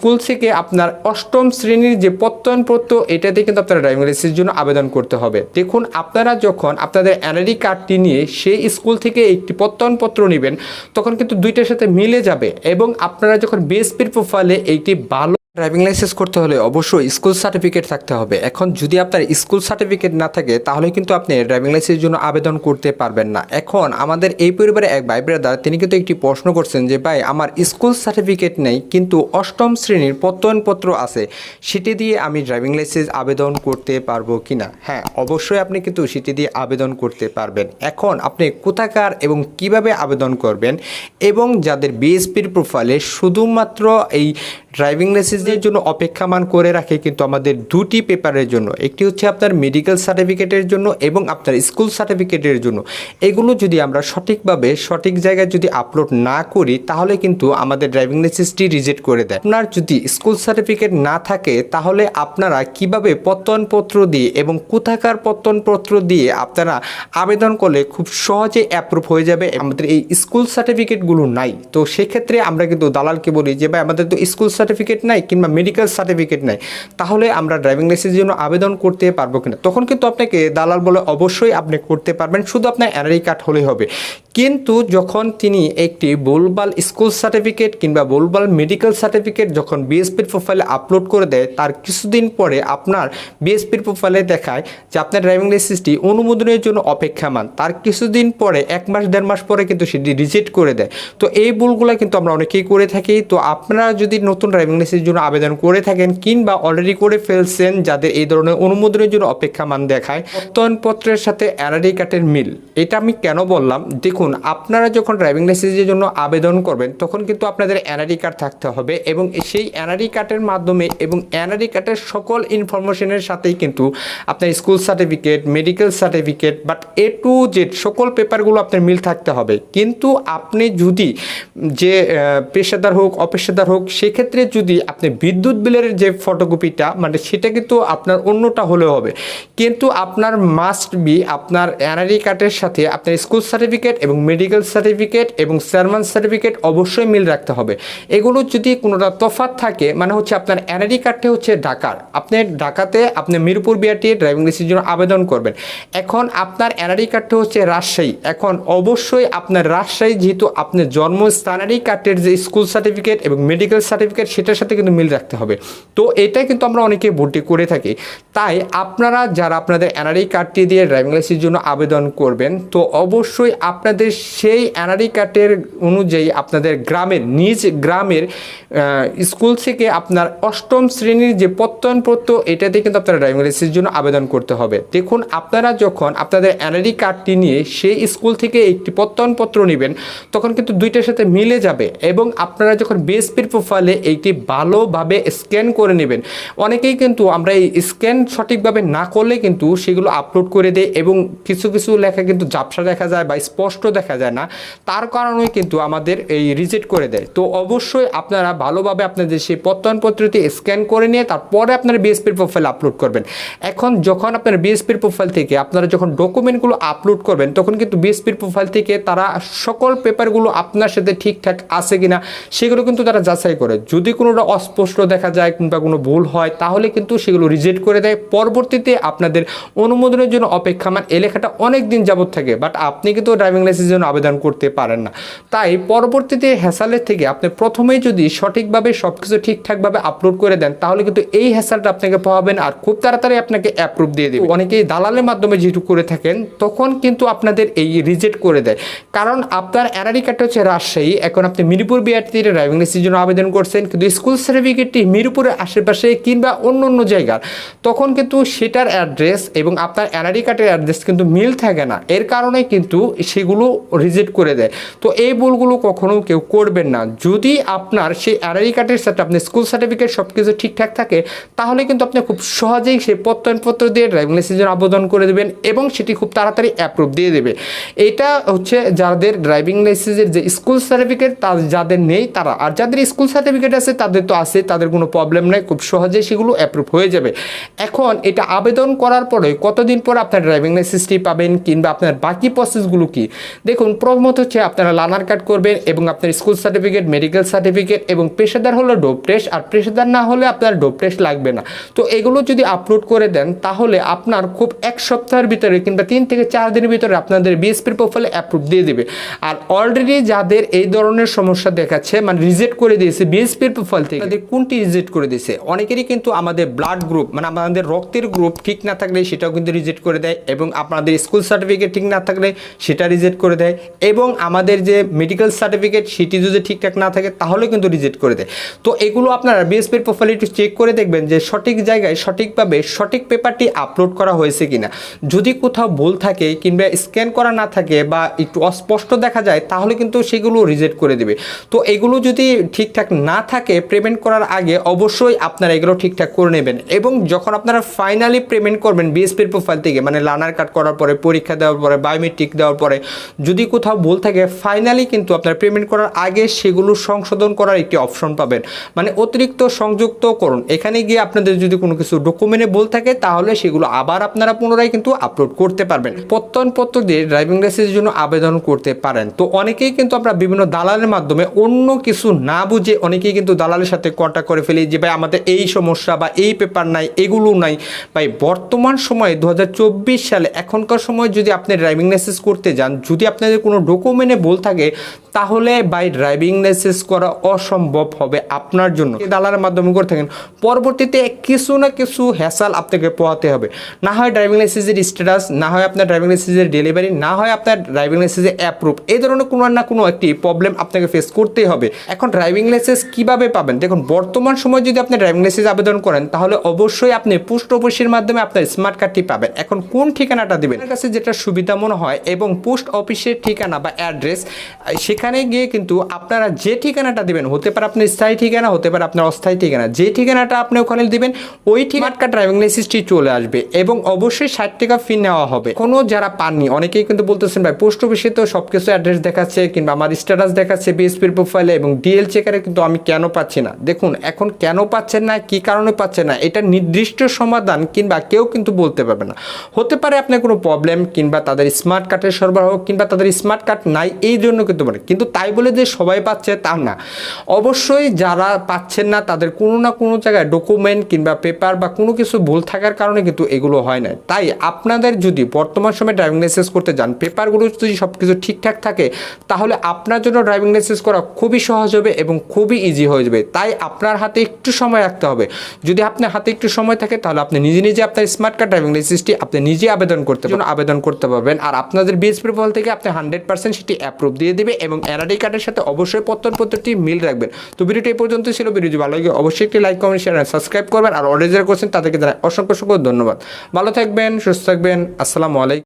School থেকে আপনার অষ্টম শ্রেণির যে প্রত্যয়নপত্র, এটাতে কিন্তু আপনারা ড্রাইভিং লাইসেন্সের জন্য আবেদন করতে হবে। দেখুন, আপনারা যখন আপনাদের এনআরডি কার্ডটি নিয়ে সেই স্কুল থেকে একটি প্রত্যয়নপত্র নেবেন, তখন কিন্তু দুইটার সাথে মিলে যাবে এবং আপনারা যখন বিএসপির প্রোফাইলে একটি ভালো ড্রাইভিং লাইসেন্স করতে হলে অবশ্যই স্কুল সার্টিফিকেট থাকতে হবে। এখন যদি আপনার স্কুল সার্টিফিকেট না থাকে, তাহলে কিন্তু আপনি ড্রাইভিং লাইসেন্সের জন্য আবেদন করতে পারবেন না। এখন আমাদের এই পরিবারে এক ভাই ব্রাদার তিনি কিন্তু একটি প্রশ্ন করছেন যে, ভাই, আমার স্কুল সার্টিফিকেট নেই, কিন্তু অষ্টম শ্রেণির প্রত্যয়নপত্র আছে, সেটি দিয়ে আমি ড্রাইভিং লাইসেন্স আবেদন করতে পারব কিনা? হ্যাঁ অবশ্যই আপনি কিন্তু সেটি দিয়ে আবেদন করতে পারবেন। এখন আপনি কোথাকার এবং কীভাবে আবেদন করবেন এবং যাদের বিএসপির প্রোফাইলে শুধুমাত্র এই ড্রাইভিং লাইসেন্সের জন্য অপেক্ষামান করে রাখে কিন্তু আমাদের দুটি পেপারের জন্য। একটি হচ্ছে আপনার মেডিকেল সার্টিফিকেটের জন্য এবং আপনার স্কুল সার্টিফিকেটের জন্য। এগুলো যদি আমরা সঠিকভাবে, সঠিক জায়গায় যদি আপলোড না করি, তাহলে কিন্তু আমাদের ড্রাইভিং লাইসেন্সটি রিজেক্ট করে দেয়। আপনার যদি স্কুল সার্টিফিকেট না থাকে, তাহলে আপনারা কীভাবে প্রত্যয়নপত্র দিয়ে এবং কোথাকার প্রত্যয়নপত্র দিয়ে আপনারা আবেদন করলে খুব সহজে অ্যাপ্রুভ হয়ে যাবে? আমাদের এই স্কুল সার্টিফিকেটগুলো নাই। তো সেক্ষেত্রে আমরা কিন্তু দালালকে বলি যে, ভাই, আমাদের তো স্কুল সার্টিফিকেট নাই কিংবা মেডিকেল সার্টিফিকেট নাই, তাহলে আমরা ড্রাইভিং লাইসেন্সের জন্য আবেদন করতে পারব কিনা? তখন কিন্তু আপনাকে দালাল বলে অবশ্যই আপনি করতে পারবেন, শুধু আপনার এনআরই কার্ড হলেই হবে। কিন্তু যখন তিনি একটি বোলবাল স্কুল সার্টিফিকেট কিংবা বোলবাল মেডিকেল সার্টিফিকেট যখন বিএসপির প্রোফাইলে আপলোড করে দেয়, তার কিছুদিন পরে আপনার বিএসপির প্রোফাইলে দেখায় যে আপনার ড্রাইভিং লাইসেন্সটি অনুমোদনের জন্য অপেক্ষামান। তার কিছুদিন পরে, এক মাস, দেড় মাস পরে কিন্তু সেটি রিজেক্ট করে দেয়। তো এই ভুলগুলো কিন্তু আমরা অনেকেই করে থাকি। তো আপনারা যদি নতুন ড্রাইভিং লাইসেন্সের জন্য আবেদন করে থাকেন কিংবা অলরেডি করে ফেলছেন যাদের এই ধরনের অনুমোদনের জন্য অপেক্ষা মান দেখায়। প্রত্যয়নপত্রের সাথে এনআরডি কার্ডের মিল। এটা আমি কেন বললাম? দেখুন, আপনারা যখন ড্রাইভিং লাইসেন্সের জন্য আবেদন করবেন, তখন কিন্তু আপনাদের এনআরডি কার্ড থাকতে হবে এবং সেই এনআরডি কার্ডের মাধ্যমে এবং এনআরডি কার্ডের সকল ইনফরমেশনের সাথেই কিন্তু আপনার school certificate medical certificate but A to Z সকল পেপারগুলো আপনার মিল থাকতে হবে। কিন্তু আপনি যদি যে পেশাদার হোক, অপেশাদার হোক, সেক্ষেত্রে যদি আপনি বিদ্যুৎ বিলের যে ফটোকপিটা মানে সেটা কিন্তু আপনার অন্যটা হলেও হবে। কিন্তু আপনার মাস্ট বি আপনার এনআরই কার্ডের সাথে আপনার স্কুল সার্টিফিকেট এবং মেডিকেল সার্টিফিকেট এবং সারমান সার্টিফিকেট অবশ্যই মিল রাখতে হবে। এগুলো যদি কোনোটা তফাৎ থাকে মানে হচ্ছে আপনার এনআরই কার্ডটা হচ্ছে ঢাকার। আপনি ঢাকাতে আপনি মিরপুর বিআরটি ড্রাইভিং লাইসেন্সের জন্য আবেদন করবেন। এখন আপনার এনআরই কার্ডটা হচ্ছে রাজশাহী। এখন অবশ্যই আপনার রাজশাহী যেহেতু আপনার জন্মস্থানেরই কার্ডের যে স্কুল সার্টিফিকেট এবং মেডিকেল সার্টিফিকেট সেটার সাথে কিন্তু মিল রাখতে হবে। তো এটাই কিন্তু আমরা অনেকে ভর্তি করে থাকি। তাই আপনারা যারা আপনাদের এনআরই কার্ডটি দিয়ে ড্রাইভিং লাইসেন্সের জন্য আবেদন করবেন, তো অবশ্যই আপনাদের সেই এনআরই কার্ডের অনুযায়ী আপনাদের গ্রামের, নিজ গ্রামের স্কুল থেকে আপনার অষ্টম শ্রেণির যে প্রত্যয়নপত্র, এটাতে কিন্তু আপনারা ড্রাইভিং লাইসেন্সের জন্য আবেদন করতে হবে। দেখুন, আপনারা যখন আপনাদের এনআরই কার্ডটি নিয়ে সেই স্কুল থেকে একটি প্রত্যয়নপত্র নেবেন, তখন কিন্তু দুইটার সাথে মিলে যাবে এবং আপনারা যখন বিএসপির প্রোফাইলে এইটি ভালোভাবে স্ক্যান করে নেবেন, অনেকেই কিন্তু আমরা এই স্ক্যান সঠিকভাবে না করলে কিন্তু সেগুলো আপলোড করে দেয় এবং কিছু কিছু লেখা কিন্তু ঝাপসা দেখা যায় বা স্পষ্ট দেখা যায় না। তার কারণে কিন্তু আমাদের এই রিজেক্ট করে দেয়। তো অবশ্যই আপনারা ভালোভাবে আপনাদের সেই প্রত্যয়নপত্রটি স্ক্যান করে নিয়ে তারপরে আপনারা বিএসপির প্রোফাইল আপলোড করবেন। এখন যখন আপনার বিএসপির প্রোফাইল থেকে আপনারা যখন ডকুমেন্টগুলো আপলোড করবেন, তখন কিন্তু বিএসপির প্রোফাইল থেকে তারা সকল পেপারগুলো আপনার সাথে ঠিকঠাক আছে কিনা সেগুলো কিন্তু তারা যাচাই করে। যদি কোনোটা অস্পষ্ট দেখা যায় কিংবা কোনো ভুল হয়, তাহলে কিন্তু সেগুলো রিজেক্ট করে দেয়। পরবর্তীতে আপনাদের অনুমোদনের জন্য অপেক্ষামান এই লেখাটা অনেক দিন যাবত থাকে বাট আপনি কিন্তু ড্রাইভিং লাইসেন্সের জন্য আবেদন করতে পারেন না। তাই পরবর্তীতে হ্যাসালের থেকে আপনি প্রথমেই যদি সঠিকভাবে সব কিছু ঠিকঠাকভাবে আপলোড করে দেন, তাহলে কিন্তু এই হ্যাসালটা আপনাকে পাবেন আর খুব তাড়াতাড়ি আপনাকে অ্যাপ্রুভ দিয়ে দেবে। অনেকেই দালালের মাধ্যমে যেহেতু করে থাকেন, তখন কিন্তু আপনাদের এই রিজেক্ট করে দেয়। কারণ আপনার এনআরই কার্ডটা হচ্ছে রাজশাহী, এখন আপনি মিরপুর বিআরটিতে ড্রাইভিং লাইসেন্সের জন্য আবেদন করছেন, কিন্তু স্কুল সার্টিফিকেটটি মিরপুরের আশেপাশে কিংবা অন্য অন্য জায়গার। তখন কিন্তু সেটার অ্যাড্রেস এবং আপনার এনআরই কার্ডের অ্যাড্রেস কিন্তু মিল থাকে না। এর কারণে কিন্তু সেগুলো রিজেক্ট করে দেয়। তো এই ভুলগুলো কখনো কেউ করবেন না। যদি আপনার সেই এনআরই কার্ডের সাথে আপনার স্কুল সার্টিফিকেট সব কিছু ঠিকঠাক থাকে, তাহলে কিন্তু আপনি খুব সহজেই সেই প্রত্যয়নপত্র দিয়ে ড্রাইভিং লাইসেন্সের আবেদন করে দেবেন এবং সেটি খুব তাড়াতাড়ি অ্যাপ্রুভ দিয়ে দেবে। এটা হচ্ছে যাদের ড্রাইভিং লাইসেন্সের যে স্কুল সার্টিফিকেট তা যাদের নেই তারা। আর যাদের স্কুল সার্টিফিকেট আছে, তাদের তো আছে, তাদের কোনো প্রবলেম নাই। খুব সহজেই সেগুলো অ্যাপ্রুভ হয়ে যাবে। এখন এটা আবেদন করার পরে কতদিন পর আপনার ড্রাইভিং লাইসেন্সটি পাবেন কিংবা আপনার বাকি প্রসেসগুলো কি? দেখুন, প্রথমত হচ্ছে আপনারা লার্নার কার্ড করবেন এবং আপনার স্কুল সার্টিফিকেট মেডিকেল সার্টিফিকেট এবং পেশাদার হলো ডোপ টেস্ট আর পেশাদার না হলে আপনার ডোপ টেস্ট লাগবে না। তো এগুলো যদি আপলোড করে দেন, তাহলে আপনার খুব এক সপ্তাহের ভিতরে কিংবা তিন থেকে চার দিনের ভিতরে আপনাদের বিএসপির প্রোফাইলে অ্যাপ্রুভ দিয়ে দেবে। আর অলরেডি যাদের এই ধরনের সমস্যা দেখাচ্ছে মানে রিজেক্ট করে দিয়েছে বিএসপির প্রোফাইল থেকে কোনটি রিজেক্ট করে দিয়েছে? অনেকেরই কিন্তু আমাদের ব্লাড গ্রুপ মানে আমাদের রক্তের গ্রুপ ঠিক না থাকলে সেটাও কিন্তু রিজেক্ট করে দেয় এবং আপনাদের স্কুল সার্টিফিকেট ঠিক না থাকলে সেটা রিজেক্ট করে দেয় এবং আমাদের যে মেডিকেল সার্টিফিকেট সেটি যদি ঠিকঠাক না থাকে তাহলে কিন্তু রিজেক্ট করে দেয়। তো এগুলো আপনারা বিএসপির প্রোফাইলে একটু চেক করে দেখবেন যে সঠিক জায়গায় সঠিকভাবে সঠিক পেপারটি আপলোড করা হয়েছে কিনা। যদি কোথাও ভুল থাকে কিংবা স্ক্যান করা না থাকে বা একটু অস্পষ্ট দেখা যায়, তাহলে কিন্তু সেগুলো রিজেক্ট করে দেবে। তো এগুলো যদি ঠিকঠাক না থাকে পেমেন্ট করার আগে অবশ্যই আপনারা এগুলো ঠিকঠাক করে নেবেন এবং যখন আপনারা ফাইনালি পেমেন্ট করবেন বিএসপির প্রোফাইল থেকে মানে লানার কার্ড করার পরে, পরীক্ষা দেওয়ার পরে বায়োমেট্রিক দেওয়ার পরে, যদি কোথাও ভুল থাকে ফাইনালি কিন্তু আপনার পেমেন্ট করার আগে সেগুলো সংশোধন করার একটি অপশন পাবেন। মানে অতিরিক্ত সংযুক্ত করুন। এখানে গিয়ে আপনাদের যদি কোনো কিছু ডকুমেন্টে ভুল থাকে, তাহলে সেগুলো আবার আপনারা পুনরায় কিন্তু আপলোড করতে পারবেন। প্রত্যয়নপত্র দিয়ে ড্রাইভিং লাইসেন্সের জন্য আবেদন করতে পারেন। তো অনেকেই কিন্তু আমরা বিভিন্ন দালালের মাধ্যমে অন্য কিছু না বুঝে অনেকেই কিন্তু দালালের সাথে কন্ট্যাক্ট করে ফেলি যে, ভাই, আমাদের এই সমস্যা বা এই পেপার নাই, এগুলো নাই। ভাই, বর্তমান সময়ে দু হাজার চব্বিশ সালে এখনকার সময় যদি আপনি ড্রাইভিং লাইসেন্স করতে যান, যদি আপনাদের কোনো ডকুমেন্টে বল থাকে, তাহলে বাই ড্রাইভিং লাইসেন্স করা অসম্ভব হবে আপনার জন্য। এই দালালের মাধ্যমে করে থাকেন। পরবর্তীতে কিছু না কিছু হ্যাসাল আপনাকে পোহাতে হবে। না হয় ড্রাইভিং লাইসেন্সের স্ট্যাটাস না হয় আপনার ড্রাইভিং লাইসেন্সের ডেলিভারি না হয় আপনার ড্রাইভিং লাইসেন্সের অ্যাপ্রুভ এই ধরনের কোনো না কোনো একটি প্রবলেম আপনাকে ফেস করতেই হবে। এখন ড্রাইভিং লাইসেন্স কীভাবে পাবেন? দেখুন, বর্তমান সময় যদি আপনি ড্রাইভিং লাইসেন্স আবেদন করেন, তাহলে অবশ্যই আপনি পোস্ট অফিসের মাধ্যমে আপনার স্মার্ট কার্ডটি পাবেন। এখন কোন ঠিকানাটা দিবেন? কাছে যেটা সুবিধা মনে হয় এবং পোস্ট অফিসের ঠিকানা বা অ্যাড্রেস সেখানে গিয়ে কিন্তু আপনারা যে ঠিকানাটা দিবেন, হতে পারে আপনার স্থায়ী ঠিকানা, হতে পারে আপনার অস্থায়ী ঠিকানা, যে ঠিকানাটা আপনি ওখানে দিবেন, ওই ঠিকানাটা ড্রাইভিং লাইসেন্সটি চলে আসবে এবং অবশ্যই ষাট টাকা ফি নেওয়া হবে। কোনো যারা পাননি, অনেকেই কিন্তু বলতেছেন, ভাই, পোস্ট অফিসে তো সব কিছু অ্যাড্রেস দেখাচ্ছে কিংবা আমার স্ট্যাটাস দেখাচ্ছে বিএসপির প্রোফাইলে এবং ডিএল চেকারে কিন্তু আমি কেন পাচ্ছি না? দেখুন, এখন কেন পাচ্ছেন না, কি কারণে পাচ্ছেন না, এটা নির্দিষ্ট সমাধান কিংবা কেউ কিন্তু বলতে পারবে না। হতে পারে আপনার কোনো প্রবলেম কিংবা তাদের স্মার্ট কার্ডের সরবরাহ কিংবা তাদের স্মার্ট কার্ড নাই, এই জন্য কিন্তু পারে কিন্তু তাই বলে যে সবাই পাচ্ছে তা না। অবশ্যই যারা পাচ্ছেন না, তাদের কোনো না কোনো জায়গায় ডকুমেন্ট কিংবা পেপার বা কোনো কিছু ভুল থাকার কারণে কিন্তু এগুলো হয় না। তাই আপনাদের যদি বর্তমান সময়ে ড্রাইভিং লাইসেন্স করতে যান পেপারগুলো যদি সব কিছু ঠিকঠাক থাকে, তাহলে আপনার জন্য ড্রাইভিং লাইসেন্স করা খুবই সহজ হবে এবং খুবই ইজি হয়ে যাবে। তাই আপনার হাতে একটু সময় রাখতে হবে। যদি আপনার হাতে একটু সময় থাকে তাহলে আপনি নিজে নিজে আপনার স্মার্ট কার্ড ড্রাইভিং লাইসেন্সটি আপনি নিজে আবেদন করতে পারেন আবেদন করতে পারবেন। আর আপনাদের বিএসপি ফল থেকে আপনি হান্ড্রেড পার্সেন্ট সেটি অ্যাপ্রুভ দিয়ে দেবে এবং এনআরডি কার্ডের সাথে অবশ্যই পত্রপত্রটি মিল রাখবেন। তো ভিডিওটি এই পর্যন্ত ছিল। ভিডিওটি ভালো লাগে অবশ্যই একটি লাইক কমেন্ট শেয়ার সাবস্ক্রাইব করবেন। আর অর্ডার করছেন তাদেরকে তারা অসংখ্য অসংখ্য ধন্যবাদ। ভালো থাকবেন, সুস্থ থাকবেন। আসসালামু আলাইকুম।